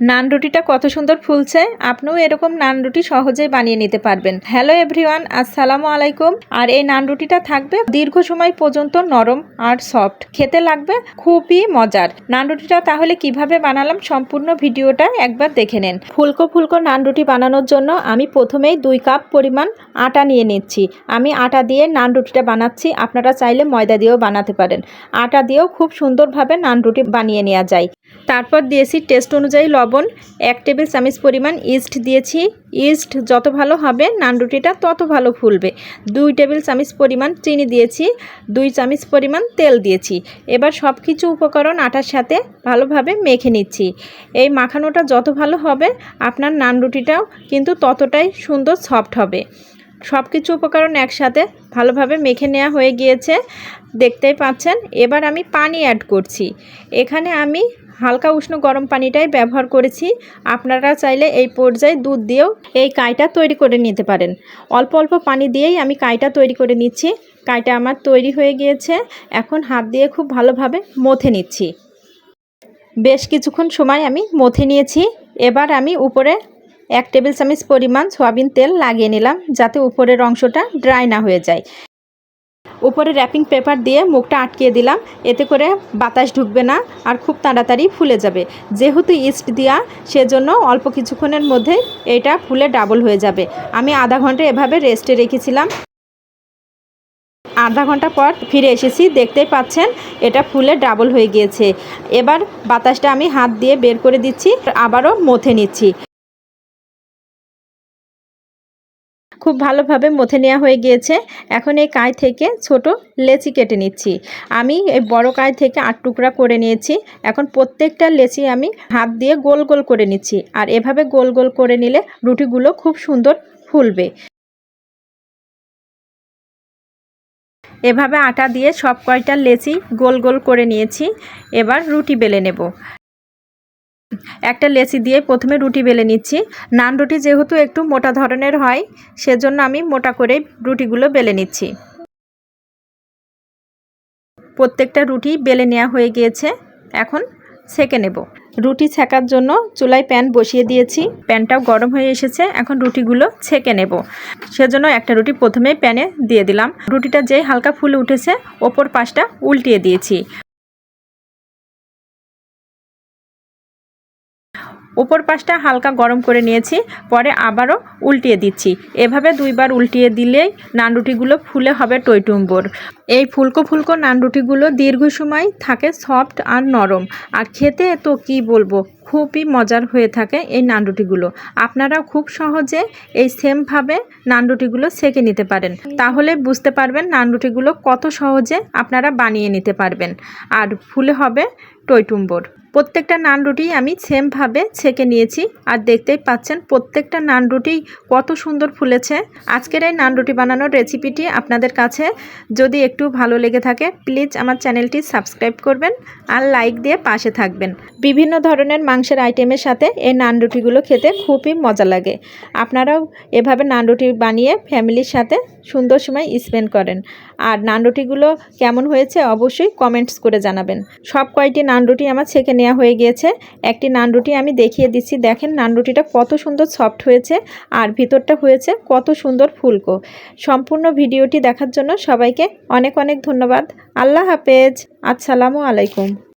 নান রুটিটা কত সুন্দর ফুলছে। আপনিও এরকম নান রুটি সহজেই বানিয়ে নিতে পারবেন। হ্যালো এভরিওয়ান আসসালামু আলাইকুম। আর এই নান রুটিটা থাকবে দীর্ঘ সময় পর্যন্ত নরম আর সফট খেতে লাগবে, খুবই মজার। নান রুটিটা তাহলে কীভাবে বানালাম সম্পূর্ণ ভিডিওটা একবার দেখে নেন। ফুলকো ফুলকো নান রুটি বানানোর জন্য আমি প্রথমেই দুই কাপ পরিমাণ আটা নিয়ে নিচ্ছি। আমি আটা দিয়ে নান রুটিটা বানাচ্ছি, আপনারা চাইলে ময়দা দিয়েও বানাতে পারেন। আটা দিয়েও খুব সুন্দরভাবে নান রুটি বানিয়ে নেওয়া যায়। তারপর দিয়েছি টেস্ট অনুযায়ী লবণ। এক টেবিল চামচ পরিমাণ ইস্ট দিয়েছি। ইস্ট যত ভালো হবে নান রুটিটা তত ভালো ফুলবে। দুই টেবিল চামচ পরিমাণ চিনি দিয়েছি, দুই চামচ পরিমাণ তেল দিয়েছি। এবার সব কিছু উপকরণ আটার সাথে ভালোভাবে মেখে নিচ্ছি। এই মাখানোটা যত ভালো হবে, আপনার নান রুটিটাও কিন্তু ততটাই সুন্দর সফট হবে। সব কিছু উপকরণ একসাথে ভালোভাবে মেখে নেওয়া হয়ে গিয়েছে। দেখতেই পাচ্ছেন, এবার আমি পানি অ্যাড করছি। এখানে আমি হালকা উষ্ণ গরম পানিটাই ব্যবহার করেছি। আপনারা চাইলে এই পর্যায়ে দুধ দিয়েও এই কাইটা তৈরি করে নিতে পারেন। অল্প অল্প পানি দিয়েই আমি কাইটা তৈরি করে নিচ্ছি। কাইটা আমার তৈরি হয়ে গিয়েছে। এখন হাত দিয়ে খুব ভালোভাবে মথে নিচ্ছি। বেশ কিছুক্ষণ সময় আমি মথে নিয়েছি। এবার আমি উপরে এক টেবিল চামচ পরিমাণ সয়াবিন তেল লাগিয়ে নিলাম যাতে উপরের অংশটা ড্রাই না হয়ে যায়। উপরে র্যাপিং পেপার দিয়ে মুখটা আটকিয়ে দিলাম। এতে করে বাতাস ঢুকবে না আর খুব তাড়াতাড়ি ফুলে যাবে। যেহেতু ইস্ট দেওয়া সেজন্য অল্প কিছুক্ষণের মধ্যে এটা ফুলে ডাবল হয়ে যাবে। আমি আধা ঘণ্টা এভাবে রেস্টে রেখেছিলাম। আধা ঘণ্টা পর ফিরে এসেছি, দেখতেই পাচ্ছেন এটা ফুলে ডাবল হয়ে গিয়েছে। এবার বাতাসটা আমি হাত দিয়ে বের করে দিচ্ছি, আবারও মথে নিচ্ছি। খুব ভালোভাবে মথে নেওয়া হয়ে গিয়েছে। এখন এই কায় থেকে ছোট লেচি কেটে নিচ্ছি। আমি এই বড় কায় থেকে আট টুকরা করে নিয়েছি। এখন প্রত্যেকটা লেচি আমি হাত দিয়ে গোল গোল করে নিচ্ছি। আর এভাবে গোল গোল করে নিলে রুটিগুলো খুব সুন্দর ফুলবে। এভাবে আটা দিয়ে সব কয়টা লেচি গোল গোল করে নিয়েছি। এবার রুটি বেলে নেব। একটা লেচি দিয়ে প্রথমে রুটি বেলে নিচ্ছি। নান রুটি যেহেতু একটু মোটা ধরনের হয়, সেজন্য আমি মোটা করেই রুটিগুলো বেলে নিচ্ছি। প্রত্যেকটা রুটি বেলে নেওয়া হয়ে গিয়েছে, এখন সেকে নেব। রুটি ছেঁকার জন্য চুলায় প্যান বসিয়ে দিয়েছি। প্যানটাও গরম হয়ে এসেছে, এখন রুটিগুলো ছেঁকে নেব। সেজন্য একটা রুটি প্রথমে প্যানে দিয়ে দিলাম। রুটিটা যেই হালকা ফুলে উঠেছে, ওপর পাশটা উল্টিয়ে দিয়েছি। উপর পাশটা হালকা গরম করে নিয়েছি, পরে আবারও উল্টিয়ে দিচ্ছি। এভাবে দুইবার উল্টিয়ে দিলেই নান রুটিগুলো ফুলে হবে টইটুম্বর। এই ফুলকো ফুলকো নান রুটিগুলো দীর্ঘ সময় থাকে সফট আর নরম। আর খেতে তো কি বলব, খুবই মজার হয়ে থাকে এই নান রুটিগুলো আপনারাও খুব সহজে এই সেমভাবে নান রুটিগুলো সেকে নিতে পারেন। তাহলে বুঝতে পারবেন নান রুটিগুলো কত সহজে আপনারা বানিয়ে নিতে পারবেন। আর ফুলে হবে টইটুম্বর। প্রত্যেকটা নান রুটি আমি সেমভাবে ছেঁকে নিয়েছি। আর দেখতেই পাচ্ছেন, প্রত্যেকটা নান রুটি কত সুন্দর ফুলেছে। আজকের এই নান রুটি বানানোর রেসিপিটি আপনাদের কাছে যদি একটু ভালো লেগে থাকে, প্লিজ আমার চ্যানেলটি সাবস্ক্রাইব করবেন আর লাইক দিয়ে পাশে থাকবেন। বিভিন্ন ধরনের মাংসের আইটেমের সাথে এই নান রুটিগুলো খেতে খুবই মজা লাগে। আপনারাও এভাবে নান রুটি বানিয়ে ফ্যামিলির সাথে সুন্দর সময় স্পেন্ড করেন। আর নান রুটিগুলো কেমন হয়েছে অবশ্যই কমেন্টস করে জানাবেন। সব কয়টি নান রুটি আমার ছেঁকে নেওয়া হয়ে গিয়েছে। একটি নান রুটি আমি দেখিয়ে দিচ্ছি। দেখেন নান রুটিটা কত সুন্দর সফট হয়েছে আর ভিতরটা হয়েছে কত সুন্দর ফুলকো। সম্পূর্ণ ভিডিওটি দেখার জন্য সবাইকে অনেক অনেক ধন্যবাদ। আল্লাহ হাফেজ। আসসালামু আলাইকুম।